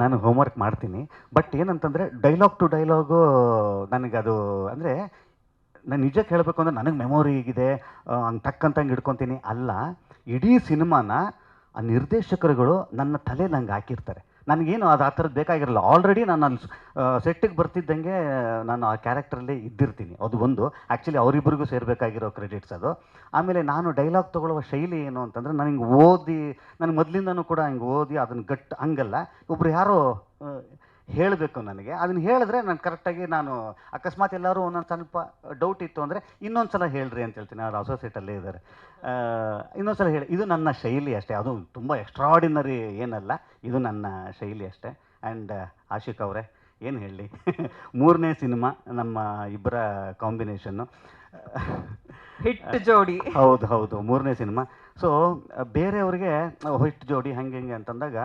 ನಾನು ಹೋಮ್ವರ್ಕ್ ಮಾಡ್ತೀನಿ. ಬಟ್ ಏನಂತಂದರೆ ಡೈಲಾಗ್ ಟು ಡೈಲಾಗು ನನಗದು ಅಂದರೆ, ನಾನು ನಿಜಕ್ಕೆ ಹೇಳಬೇಕು ಅಂದರೆ ನನಗೆ ಮೆಮೊರಿ ಹೀಗಿದೆ ಹಂಗೆ ಟಕ್ಕಂತಂಗೆ ಹಿಡ್ಕೊತೀನಿ ಅಲ್ಲ. ಇಡೀ ಸಿನಿಮಾನ ಆ ನಿರ್ದೇಶಕರುಗಳು ನನ್ನ ತಲೆ ನಂಗೆ ಹಾಕಿರ್ತಾರೆ. ನನಗೇನು ಅದು ಆ ಥರದ್ದು ಬೇಕಾಗಿರಲ್ಲ. ಆಲ್ರೆಡಿ ನಾನು ಅಲ್ಲಿ ಸೆಟ್ಟಿಗೆ ಬರ್ತಿದ್ದಂಗೆ, ನಾನು ಆ ಕ್ಯಾರೆಕ್ಟ್ರಲ್ಲಿ ಇದ್ದಿರ್ತೀನಿ. ಅದು ಒಂದು. ಆ್ಯಕ್ಚುಲಿ ಅವರಿಬ್ಬರಿಗೂ ಸೇರಬೇಕಾಗಿರೋ ಕ್ರೆಡಿಟ್ಸ್ ಅದು. ಆಮೇಲೆ ನಾನು ಡೈಲಾಗ್ ತೊಗೊಳ್ಳುವ ಶೈಲಿ ಏನು ಅಂತಂದರೆ ನನಗೆ ಓದಿ, ನನಗೆ ಮೊದಲಿಂದನೂ ಕೂಡ ಹಿಂಗೆ ಓದಿ ಅದನ್ನು ಗಟ್ ಹಂಗಲ್ಲ. ಒಬ್ರು ಯಾರೋ ಹೇಳಬೇಕು ನನಗೆ. ಅದನ್ನು ಹೇಳಿದ್ರೆ ನಾನು ಕರೆಕ್ಟಾಗಿ ನಾನು ಅಕಸ್ಮಾತ್ ಎಲ್ಲರೂ ಒಂದೊಂದು ಸ್ವಲ್ಪ ಡೌಟ್ ಇತ್ತು ಅಂದರೆ ಇನ್ನೊಂದು ಸಲ ಹೇಳ್ರಿ ಅಂತ ಹೇಳ್ತೀನಿ. ಅವ್ರು ಅಸೋಸಿಯೇಟಲ್ಲೇ ಇದ್ದಾರೆ. ಇನ್ನೊಂದು ಸಲ ಹೇಳಿ. ಇದು ನನ್ನ ಶೈಲಿ ಅಷ್ಟೇ. ಅದು ತುಂಬ ಎಕ್ಸ್ಟ್ರಾಡಿನರಿ ಏನಲ್ಲ ಇದು ನನ್ನ ಶೈಲಿ ಅಷ್ಟೇ. ಆ್ಯಂಡ್ ಆಶಿಕ್ ಅವರೇ ಏನು ಹೇಳಲಿ ಮೂರನೇ ಸಿನಿಮಾ ನಮ್ಮ ಇಬ್ಬರ ಕಾಂಬಿನೇಷನ್ನು ಹಿಟ್ ಜೋಡಿ. ಹೌದು ಹೌದು ಮೂರನೇ ಸಿನಿಮಾ. ಸೊ ಬೇರೆಯವ್ರಿಗೆ ಹಿಟ್ ಜೋಡಿ ಹಂಗೆ ಹಿಂಗೆ ಅಂತಂದಾಗ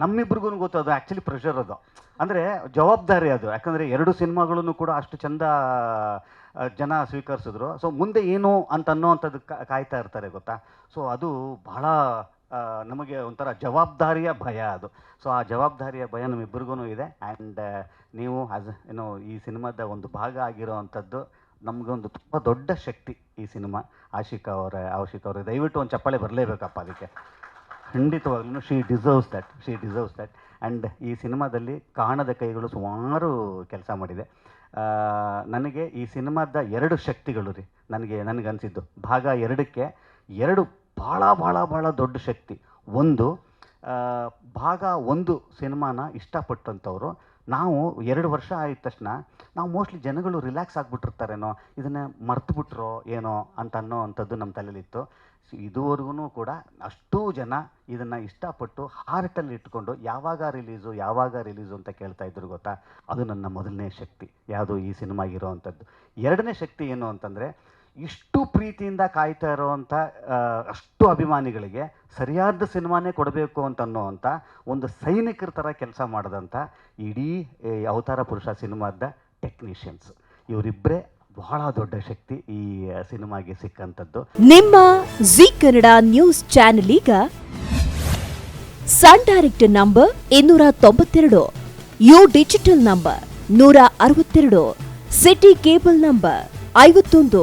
ನಮ್ಮಿಬ್ರಿಗೂ ಗೊತ್ತು ಅದು ಆ್ಯಕ್ಚುಲಿ ಪ್ರೆಷರ್ ಅದು. ಅಂದರೆ ಜವಾಬ್ದಾರಿ ಅದು. ಯಾಕಂದರೆ ಎರಡು ಸಿನಿಮಾಗಳನ್ನು ಕೂಡ ಅಷ್ಟು ಚಂದ ಜನ ಸ್ವೀಕರಿಸಿದ್ರು. ಸೊ ಮುಂದೆ ಏನು ಅಂತ ಅನ್ನೋವಂಥದ್ದು ಕಾಯ್ತಾ ಇರ್ತಾರೆ ಗೊತ್ತಾ? ಸೊ ಅದು ಬಹಳ ನಮಗೆ ಒಂಥರ ಜವಾಬ್ದಾರಿಯ ಭಯ ಅದು. ಸೊ ಆ ಜವಾಬ್ದಾರಿಯ ಭಯ ನಮ್ಮಿಬ್ಬರಿಗೂ ಇದೆ. ಆ್ಯಂಡ್ ನೀವು ಆಸ್ ಏನು, ಈ ಸಿನಿಮಾದ ಒಂದು ಭಾಗ ಆಗಿರೋ ಅಂಥದ್ದು ನಮಗೊಂದು ತುಂಬ ದೊಡ್ಡ ಶಕ್ತಿ ಈ ಸಿನಿಮಾ. ಆಶಿಕ್ ಅವರ ಆಶಿಕ್ ಅವರ, ದಯವಿಟ್ಟು ಒಂದು ಚಪ್ಪಾಳೆ ಬರಲೇಬೇಕಪ್ಪ ಅದಕ್ಕೆ. ಖಂಡಿತವಾಗ್ಲೂ she deserves that she deserves that and ಈ ಸಿನಿಮಾದಲ್ಲಿ ಕಾಣದ ಕೈಗಳು ಸುಮಾರು ಕೆಲಸ ಮಾಡಿದೆ. ನನಗೆ ಈ ಸಿನಿಮಾದ ಎರಡು ಶಕ್ತಿಗಳು ರೀ, ನನಗೆ, ನನಗನ್ಸಿದ್ದು. ಭಾಗ ಎರಡಕ್ಕೆ ಎರಡು ಭಾಳ ಭಾಳ ಭಾಳ ದೊಡ್ಡ ಶಕ್ತಿ. ಒಂದು ಭಾಗ ಒಂದು ಸಿನಿಮಾನ ಇಷ್ಟಪಟ್ಟಂಥವ್ರು. ನಾವು ಎರಡು ವರ್ಷ ಆದ ತಕ್ಷಣ ನಾವು ಮೋಸ್ಟ್ಲಿ ಜನಗಳು ರಿಲ್ಯಾಕ್ಸ್ ಆಗಿಬಿಟ್ಟಿರ್ತಾರೇನೋ, ಇದನ್ನು ಮರ್ತುಬಿಟ್ರೋ ಏನೋ ಅಂತ ಅನ್ನೋ ಅಂಥದ್ದು ನಮ್ಮ ತಲೆಯಲ್ಲಿತ್ತು. ಇದುವರೆಗೂ ಕೂಡ ಅಷ್ಟೂ ಜನ ಇದನ್ನು ಇಷ್ಟಪಟ್ಟು ಹಾರ್ಟಲ್ಲಿ ಇಟ್ಕೊಂಡು ಯಾವಾಗ ರಿಲೀಸು ಯಾವಾಗ ರಿಲೀಸು ಅಂತ ಕೇಳ್ತಾ ಇದ್ರು ಗೊತ್ತಾ? ಅದು ನನ್ನ ಮೊದಲನೇ ಶಕ್ತಿ, ಯಾವುದು ಈ ಸಿನಿಮಾಗಿರೋ ಅಂಥದ್ದು. ಎರಡನೇ ಶಕ್ತಿ ಏನು ಅಂತಂದರೆ ಇಷ್ಟು ಪ್ರೀತಿಯಿಂದ ಕಾಯ್ತಾ ಇರೋವಂಥ ಅಷ್ಟು ಅಭಿಮಾನಿಗಳಿಗೆ ಸರಿಯಾದ ಸಿನಿಮಾನೇ ಕೊಡಬೇಕು ಅಂತ ಅನ್ನೋವಂಥ ಒಂದು ಸೈನಿಕರ ಥರ ಕೆಲಸ ಮಾಡಿದಂಥ ಇಡೀ ಅವತಾರ ಪುರುಷ ಸಿನಿಮಾದ ಟೆಕ್ನಿಷಿಯನ್ಸ್. ಇವರಿಬ್ಬರೇ ಬಹಳ ದೊಡ್ಡ ಶಕ್ತಿ ಈ ಸಿನಿಮಾಗೆ ಸಿಕ್ಕಂಥದ್ದು. ನಿಮ್ಮ ಜಿ ಕನ್ನಡ ನ್ಯೂಸ್ ಚಾನೆಲ್ ಈಗ ಸನ್ ಡೈರೆಕ್ಟ್ ನಂಬರ್ ಇನ್ನೂರ ತೊಂಬತ್ತೆರಡು, ಯು ಡಿಜಿಟಲ್ ನಂಬರ್ ನೂರ ಅರವತ್ತೆರಡು, ಸಿಟಿ ಕೇಬಲ್ ನಂಬರ್ ಐವತ್ತೊಂದು